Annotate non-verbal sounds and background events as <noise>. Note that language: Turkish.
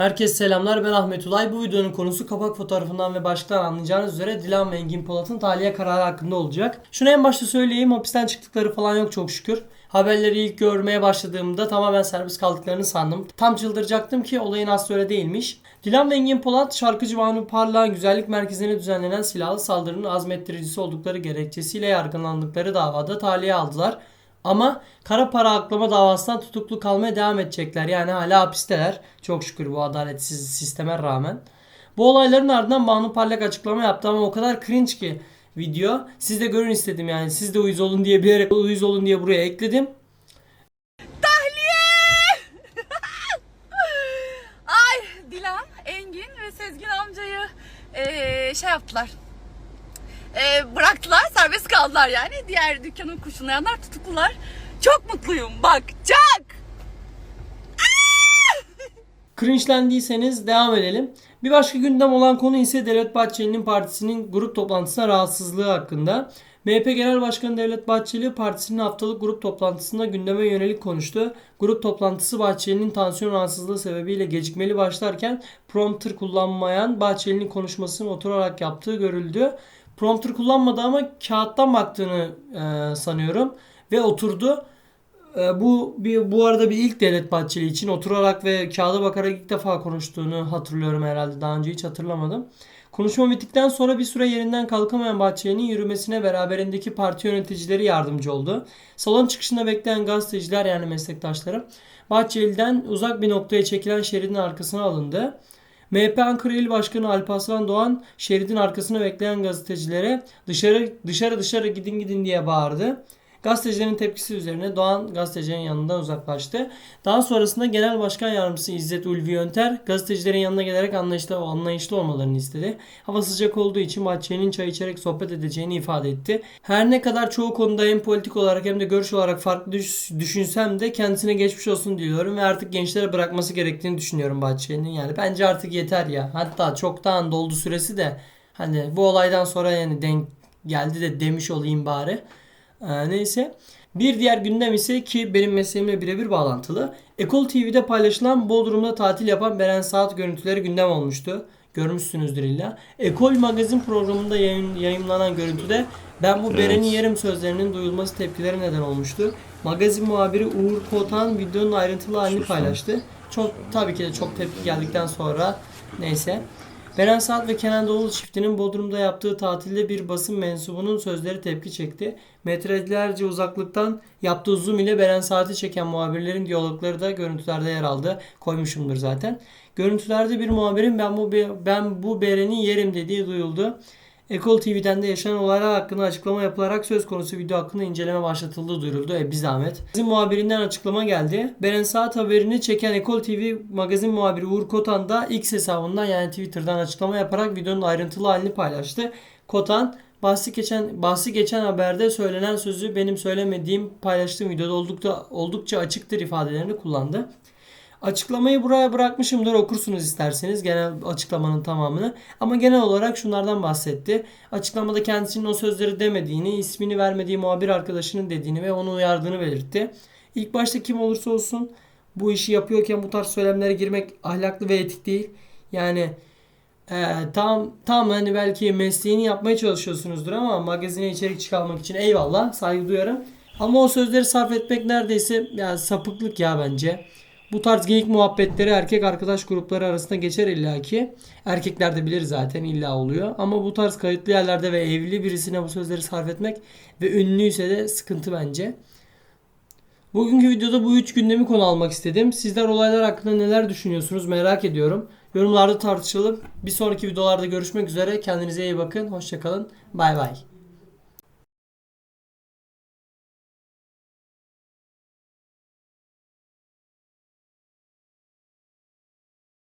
Herkese selamlar ben Ahmet Ulay. Bu videonun konusu kapak fotoğrafından ve başlıktan anlayacağınız üzere Dilan ve Engin Polat'ın tahliye kararı hakkında olacak. Şunu en başta söyleyeyim hapisten çıktıkları falan yok çok şükür. Haberleri ilk görmeye başladığımda tamamen serbest kaldıklarını sandım. Tam çıldıracaktım ki olayın aslı öyle değilmiş. Dilan ve Engin Polat şarkıcı Banu Parlak'ın güzellik merkezine düzenlenen silahlı saldırının azmettiricisi oldukları gerekçesiyle yargılandıkları davada tahliye aldılar. Ama kara para aklama davasından tutuklu kalmaya devam edecekler. Yani hala hapisteler. Çok şükür bu adaletsiz sisteme rağmen. Bu olayların ardından Banu Parlak açıklama yaptı ama o kadar cringe ki video. Siz de görün istedim yani. Siz de uyuz olun diye bir yere uyuz olun diye buraya ekledim. <laughs> Ay Dilan, Engin ve Sezgin amcayı eee, şey yaptılar. Eee, kaldılar yani. Diğer dükkanın kuşunlayanlar tutuklular. Çok mutluyum bak, çok. <laughs> Cringe'lendiyseniz devam edelim. Bir başka gündem olan konu ise Devlet Bahçeli'nin partisinin grup toplantısına rahatsızlığı hakkında. MHP Genel Başkanı Devlet Bahçeli partisinin haftalık grup toplantısında gündeme yönelik konuştu. Grup toplantısı Bahçeli'nin tansiyon rahatsızlığı sebebiyle gecikmeli başlarken prompter kullanmayan Bahçeli'nin konuşmasını oturarak yaptığı görüldü. Prompter kullanmadı ama kağıttan baktığını e, sanıyorum ve oturdu. E, bu bir bu arada bir ilk Devlet Bahçeli için oturarak ve kağıda bakarak ilk defa konuştuğunu hatırlıyorum herhalde. Daha önce hiç hatırlamadım. Konuşma bittikten sonra bir süre yerinden kalkamayan Bahçeli'nin yürümesine beraberindeki parti yöneticileri yardımcı oldu. Salon çıkışında bekleyen gazeteciler yani meslektaşlarım Bahçeli'den uzak bir noktaya çekilen şeridin arkasına alındı. MHP Ankara İl Başkanı Alparslan Doğan şeridin arkasına bekleyen gazetecilere dışarı dışarı dışarı gidin gidin diye bağırdı. Gazetecilerin tepkisi üzerine Doğan gazetecilerin yanından uzaklaştı. Daha sonrasında Genel Başkan Yardımcısı İzzet Ulvi Yönter gazetecilerin yanına gelerek anlayışlı, anlayışlı olmalarını istedi. Hava sıcak olduğu için Bahçeli'nin çay içerek sohbet edeceğini ifade etti. Her ne kadar çoğu konuda hem politik olarak hem de görüş olarak farklı düş- düşünsem de kendisine geçmiş olsun diliyorum ve artık gençlere bırakması gerektiğini düşünüyorum Bahçeli'nin. Yani bence artık yeter ya. Hatta çoktan doldu süresi de hani bu olaydan sonra yani denk geldi de demiş olayım bari. Ee, neyse. Bir diğer gündem ise ki benim mesleğimle birebir bağlantılı. Ekol TV'de paylaşılan Bodrum'da tatil yapan Beren Saat görüntüleri gündem olmuştu. Görmüşsünüzdür illa. Ekol magazin programında yayın, yayınlanan görüntüde ben bu Beren'i yerim sözlerinin duyulması tepkileri neden olmuştu. Magazin muhabiri Uğur Kotan videonun ayrıntılı halini paylaştı. Çok tabii ki de çok tepki geldikten sonra neyse. Beren Saat ve Kenan Doğulu çiftinin Bodrum'da yaptığı tatilde bir basın mensubunun sözleri tepki çekti. Metrelerce uzaklıktan yaptığı zoom ile Beren Saat'i çeken muhabirlerin diyalogları da görüntülerde yer aldı. Koymuşumdur zaten. Görüntülerde bir muhabirin ben bu ben bu Beren'i yerim dediği duyuldu. Ekol TV'den de yaşanan olaylar hakkında açıklama yapılarak söz konusu video hakkında inceleme başlatıldığı duyuruldu. E bir zahmet. Magazin muhabirinden açıklama geldi. Beren Saat haberini çeken Ekol TV magazin muhabiri Uğur Kotan da X hesabından yani Twitter'dan açıklama yaparak videonun ayrıntılı halini paylaştı. Kotan bahsi geçen bahsi geçen haberde söylenen sözü benim söylemediğim paylaştığım videoda oldukça oldukça açıktır ifadelerini kullandı. Açıklamayı buraya bırakmışımdır okursunuz isterseniz genel açıklamanın tamamını. Ama genel olarak şunlardan bahsetti. Açıklamada kendisinin o sözleri demediğini, ismini vermediği muhabir arkadaşının dediğini ve onu uyardığını belirtti. İlk başta kim olursa olsun bu işi yapıyorken bu tarz söylemlere girmek ahlaklı ve etik değil. Yani e, tam tam hani belki mesleğini yapmaya çalışıyorsunuzdur ama magazine içerik çıkarmak için eyvallah saygı duyarım. Ama o sözleri sarf etmek neredeyse ya sapıklık ya bence. Bu tarz geyik muhabbetleri erkek arkadaş grupları arasında geçer illaki. Erkekler de bilir zaten illa oluyor. Ama bu tarz kayıtlı yerlerde ve evli birisine bu sözleri sarf etmek ve ünlüyse de sıkıntı bence. Bugünkü videoda bu üç gündemi konu almak istedim. Sizler olaylar hakkında neler düşünüyorsunuz merak ediyorum. Yorumlarda tartışalım. Bir sonraki videolarda görüşmek üzere. Kendinize iyi bakın. Hoşçakalın. Bay bay.